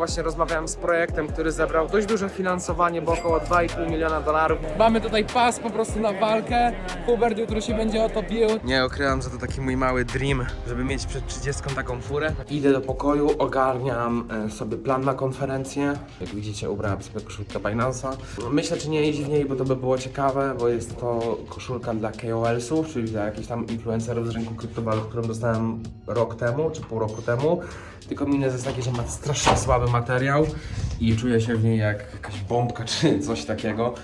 Właśnie rozmawiałem z projektem, który zebrał dość duże finansowanie, bo około 2,5 miliona dolarów. Mamy tutaj pas po prostu na walkę. Hubert jutro się będzie o to bił. Nie, okryłam, że to taki mój mały dream, żeby mieć przed 30 taką furę. Idę do pokoju, ogarniam e, sobie plan na konferencję. Jak widzicie, ubrałem sobie koszulkę Binance'a. Myślę, czy nie iść w niej, bo to by było ciekawe, bo jest to koszulka dla KOL-sów, czyli dla jakichś tam influencerów z rynku kryptowalut, którą dostałem rok temu, czy pół roku temu. Tylko minus jest taki, że ma strasznie słaby materiał i czuję się w niej jak jakaś bombka czy coś takiego.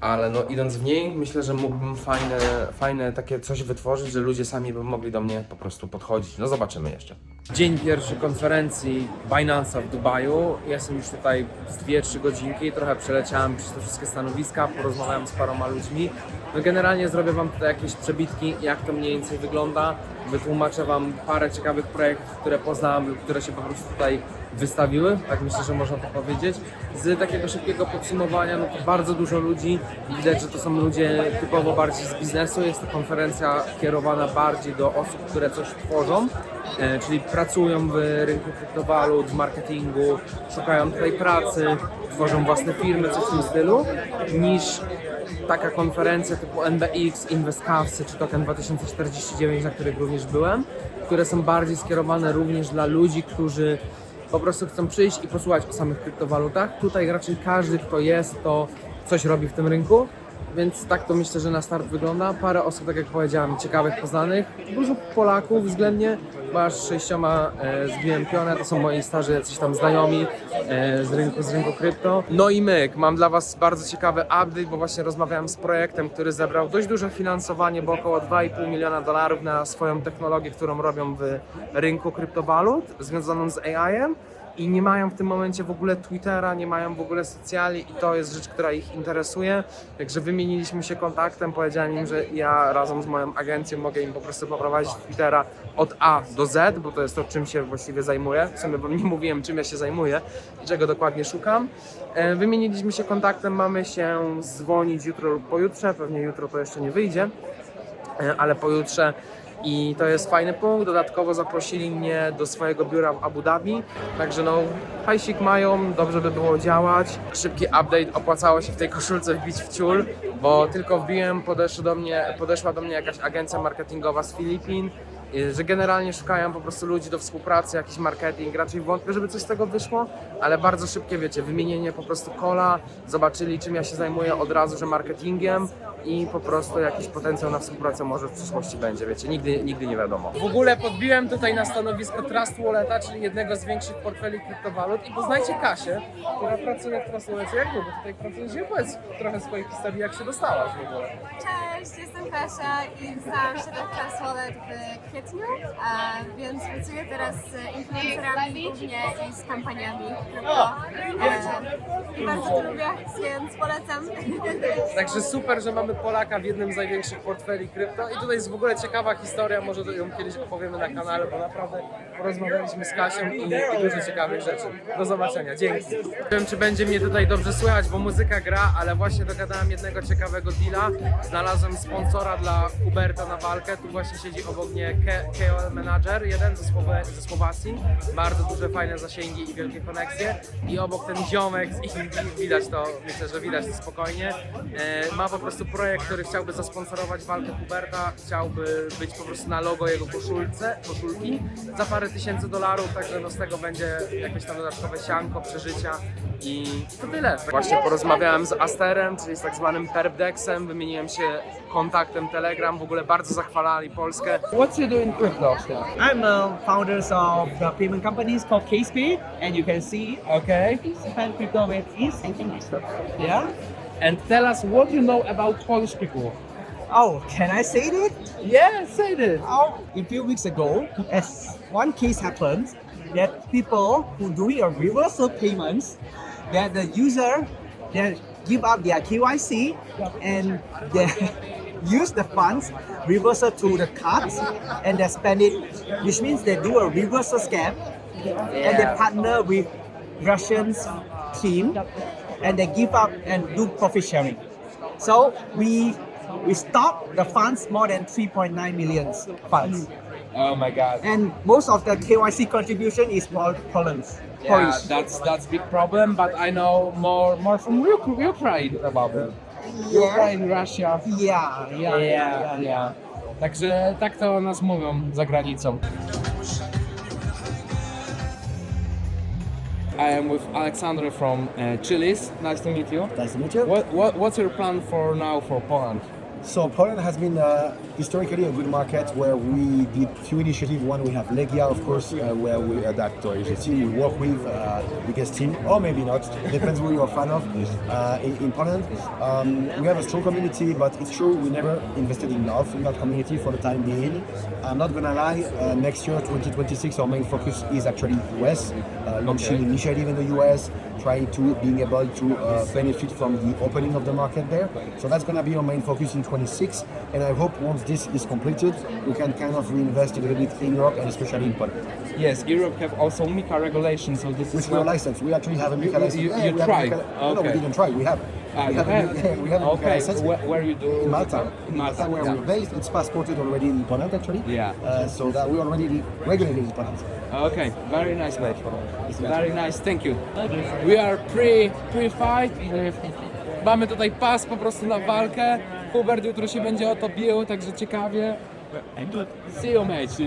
Ale no idąc w niej, myślę, że mógłbym fajne, fajne takie coś wytworzyć, że ludzie sami by mogli do mnie po prostu podchodzić. No zobaczymy jeszcze. Dzień pierwszy konferencji Binance'a w Dubaju. Jestem już tutaj z 2-3 godzinki, trochę przeleciałem przez te wszystkie stanowiska, porozmawiałem z paroma ludźmi. No generalnie zrobię Wam tutaj jakieś przebitki, jak to mniej więcej wygląda. Wytłumaczę Wam parę ciekawych projektów, które poznałem lub które się po prostu tutaj wystawiły, tak myślę, że można to powiedzieć. Z takiego szybkiego podsumowania, no to bardzo dużo ludzi, widać, że to są ludzie typowo bardziej z biznesu. Jest to konferencja kierowana bardziej do osób, które coś tworzą, e, czyli pracują w rynku kryptowalut, w marketingu, szukają tutaj pracy, tworzą własne firmy, coś w tym stylu, niż taka konferencja typu NBX, InvestCavsy czy Token 2049, na których również byłem, które są bardziej skierowane również dla ludzi, którzy po prostu chcą przyjść i posłuchać o samych kryptowalutach. Tutaj raczej każdy, kto jest, to coś robi w tym rynku. Więc tak to myślę, że na start wygląda. Parę osób, tak jak powiedziałem, ciekawych, poznanych. Dużo Polaków względnie, bo aż sześcioma e, zbiłem. To są moi starzy jacyś tam znajomi e, z rynku, z rynku krypto. No i myk, mam dla Was bardzo ciekawy update, bo właśnie rozmawiałem z projektem, który zebrał dość duże finansowanie, bo około 2,5 miliona dolarów na swoją technologię, którą robią w rynku kryptowalut, związaną z AI-em i nie mają w tym momencie w ogóle Twittera, nie mają w ogóle socjali i to jest rzecz, która ich interesuje. Także wymieniliśmy się kontaktem, powiedziałem im, że ja razem z moją agencją mogę im po prostu poprowadzić Twittera od A do Z, bo to jest to, czym się właściwie zajmuję. W sumie wam nie mówiłem, czym ja się zajmuję i czego dokładnie szukam. E, Wymieniliśmy się kontaktem, mamy się dzwonić jutro lub pojutrze, pewnie jutro to jeszcze nie wyjdzie, e, ale pojutrze i to jest fajny punkt. Dodatkowo zaprosili mnie do swojego biura w Abu Dhabi. Także no, hajsik mają, dobrze by było działać. Szybki update, opłacało się w tej koszulce wbić w ciul, bo tylko wbiłem, do mnie, podeszła do mnie jakaś agencja marketingowa z Filipin, y, że generalnie szukają po prostu ludzi do współpracy, jakiś marketing. Raczej wątpię, żeby coś z tego wyszło, ale bardzo szybkie, wiecie, wymienienie po prostu kola, zobaczyli czym ja się zajmuję od razu, że marketingiem i po prostu jakiś potencjał na współpracę może w przyszłości będzie, wiecie, nigdy, nigdy nie wiadomo. W ogóle podbiłem tutaj na stanowisko Trust Walleta, czyli jednego z większych portfeli kryptowalut i poznajcie Kasię, która pracuje w Trust Wallecie. Jak długo tutaj pracujesz? Nie powiedz trochę swojej historii, jak się dostałaś w ogóle. Cześć, jestem Kasia i dostałam się do Trust Wallet w kwietniu, a więc pracuję teraz z influencerami głównie i z kampaniami krypto. E, bardzo to lubię, więc polecam. Także super, że mamy Polaka w jednym z największych portfeli krypto i tutaj jest w ogóle ciekawa historia, może ją kiedyś opowiemy na kanale, bo naprawdę porozmawialiśmy z Kasią i, i dużo ciekawych rzeczy. Do zobaczenia, dzięki. Nie wiem, czy będzie mnie tutaj dobrze słychać, bo muzyka gra, ale właśnie dogadałem jednego ciekawego deala. Znalazłem sponsora dla Huberta na walkę, tu właśnie siedzi obok mnie KOL Manager, jeden ze, ze Słowacji. Bardzo duże, fajne zasięgi i wielkie koneksje. I obok ten ziomek z Indii, widać to, myślę, że widać to spokojnie. E, ma po prostu projekt, który chciałby zasponsorować walkę Huberta, chciałby być po prostu na logo jego koszulce, koszulki za parę tysięcy dolarów, także no z tego będzie jakieś tam dodatkowe sianko, przeżycia i to tyle. Właśnie porozmawiałem z Asterem, czyli z tak zwanym Perpdexem, wymieniłem się kontaktem Telegram, w ogóle bardzo zachwalali Polskę. What's you doing crypto? I'm a founders of the payment companies called CasePay, and you can see Okay. Japan Crypto with is yeah. And tell us what you know about Polish people. Oh, can I say that? Yeah, say this. Oh, a few weeks ago, as one case happened, that people who doing a reversal payments, that the user that give up their KYC and they use the funds reversal to the cards and they spend it, which means they do a reversal scam and they partner with Russians team and they give up and do profit sharing. So we we stop the funds more than 3.9 million funds. Oh my god. And most of the KYC contribution is Pol- Poland. Yeah, Polish. that's that's big problem, but I know more more from Uk- Ukraine about it. Ukraine, Russia. Yeah, yeah, Yeah, yeah. Także tak to o nas mówią za granicą. I am with Alexander from uh, Chilis. Nice to meet you. Nice to meet you. What, what what's your plan for now for Poland? So Poland has been uh, historically a good market where we did few initiatives. One we have Legia, of course, uh, where we uh, that uh, is a team we work with, uh, biggest team, or maybe not, depends who you're a fan of. Uh, in, in Poland, um, we have a strong community, but it's true we never invested enough in that community for the time being. I'm not gonna lie. Uh, next year, 2026, our main focus is actually US, uh, launching initiative in the US, trying to being able to uh, benefit from the opening of the market there. So that's going to be our main focus in 26. And I hope once this is completed, we can kind of reinvest a little bit in Europe and especially in Poland. Yes, Europe have also MiCA regulations, so this Which is we are licensed. We actually have a MiCA license. you- Yeah, you we have a tried? No, we didn't try. We have. Ah, we you have, a we have a Okay, license. where, where you do In Malta. In Malta, where yeah. we're based. It's passported already in Poland, actually. Yeah. Uh, so that we're already regulated in Poland. Okay, very nice mate. Very nice, thank you. We are pre, pre-fight. Mamy tutaj pas po prostu na walkę. Hubert jutro się będzie o to bił, także ciekawie. See you mate.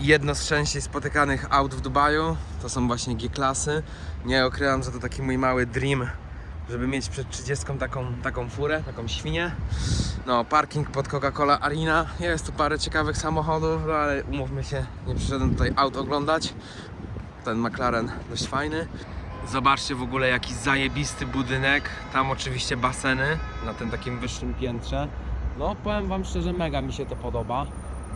Jedno z częściej spotykanych aut w Dubaju to są właśnie G-klasy. Nie ukrywam, że to taki mój mały dream, żeby mieć przed 30 taką, taką furę, taką świnię. No, parking pod Coca-Cola Arena. Jest tu parę ciekawych samochodów, no ale umówmy się, nie przyszedłem tutaj aut oglądać. Ten McLaren dość fajny. Zobaczcie w ogóle jaki zajebisty budynek. Tam oczywiście baseny na tym takim wyższym piętrze. No powiem wam szczerze, mega mi się to podoba.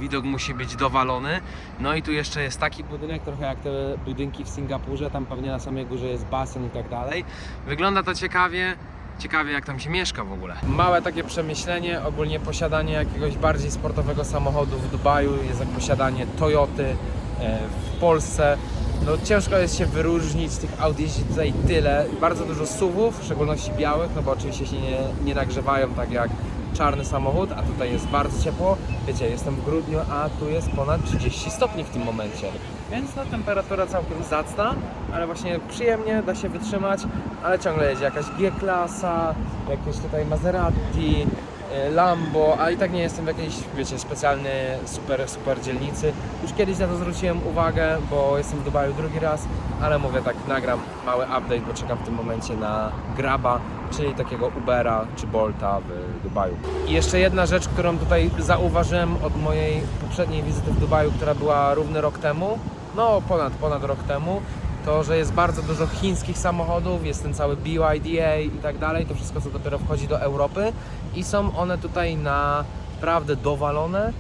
Widok musi być dowalony. No i tu jeszcze jest taki budynek, trochę jak te budynki w Singapurze, tam pewnie na samej górze jest basen i tak dalej. Wygląda to ciekawie. Ciekawie jak tam się mieszka w ogóle. Małe takie przemyślenie, ogólnie posiadanie jakiegoś bardziej sportowego samochodu w Dubaju jest jak posiadanie Toyoty e, w Polsce. No ciężko jest się wyróżnić, tych aut jeździ tutaj tyle. Bardzo dużo SUVów, w szczególności białych, no bo oczywiście się nie, nie nagrzewają tak jak czarny samochód, a tutaj jest bardzo ciepło. Wiecie, jestem w grudniu, a tu jest ponad 30 stopni w tym momencie. Więc no temperatura całkiem zacna, ale właśnie przyjemnie, da się wytrzymać, ale ciągle jedzie jakaś G-klasa, jakieś tutaj Maserati, Lambo, a i tak nie jestem w jakiejś, wiecie, specjalnej super, super dzielnicy. Już kiedyś na to zwróciłem uwagę, bo jestem w Dubaju drugi raz, ale mówię tak, nagram mały update, bo czekam w tym momencie na Graba, czyli takiego Ubera czy Bolta w Dubaju. I jeszcze jedna rzecz, którą tutaj zauważyłem od mojej poprzedniej wizyty w Dubaju, która była równy rok temu, no ponad, ponad rok temu, to, że jest bardzo dużo chińskich samochodów, jest ten cały BYDA i tak dalej, to wszystko co dopiero wchodzi do Europy i są one tutaj naprawdę dowalone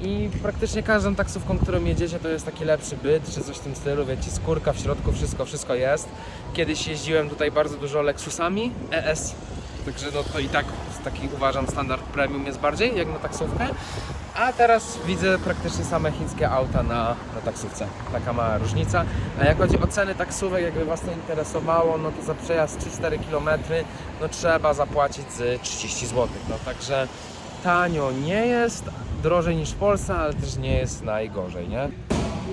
i praktycznie każdą taksówką, którą jedziecie to jest taki lepszy byt, czy coś w tym stylu, wiecie, skórka w środku, wszystko, wszystko jest. Kiedyś jeździłem tutaj bardzo dużo Lexusami ES, także no to i tak taki uważam standard premium jest bardziej jak na taksówkę. A teraz widzę praktycznie same chińskie auta na, na taksówce. Taka mała różnica. A jak chodzi o ceny taksówek, jakby Was to interesowało, no to za przejazd 3-4 km no trzeba zapłacić z 30 zł. No także tanio nie jest, drożej niż w Polsce, ale też nie jest najgorzej, nie?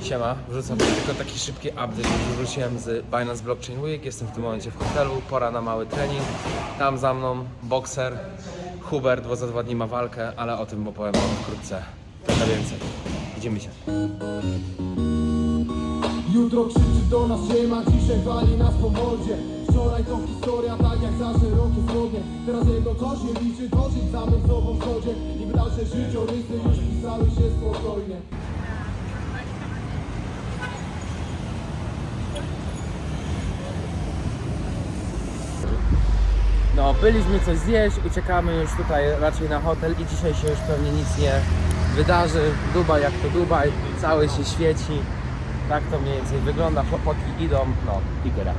Siema, wrzucam tylko taki szybki update, już wróciłem z Binance Blockchain Week, jestem w tym momencie w hotelu, pora na mały trening, tam za mną bokser, Hubert, bo za dwa dni ma walkę, ale o tym opowiem wam wkrótce, trochę więcej. Idziemy się. Jutro krzyczy do nas ziema, dzisiaj wali nas po mordzie. Wczoraj to historia, tak jak za szerokie spodnie Teraz jego to się liczy, dążyć samym sobą w chodzie Niby dalsze życiorysy już pisały się spokojnie byliśmy coś zjeść, uciekamy już tutaj raczej na hotel i dzisiaj się już pewnie nic nie wydarzy. Dubaj jak to Dubaj, cały się świeci. Tak to mniej więcej wygląda, chłopaki idą, no i gra.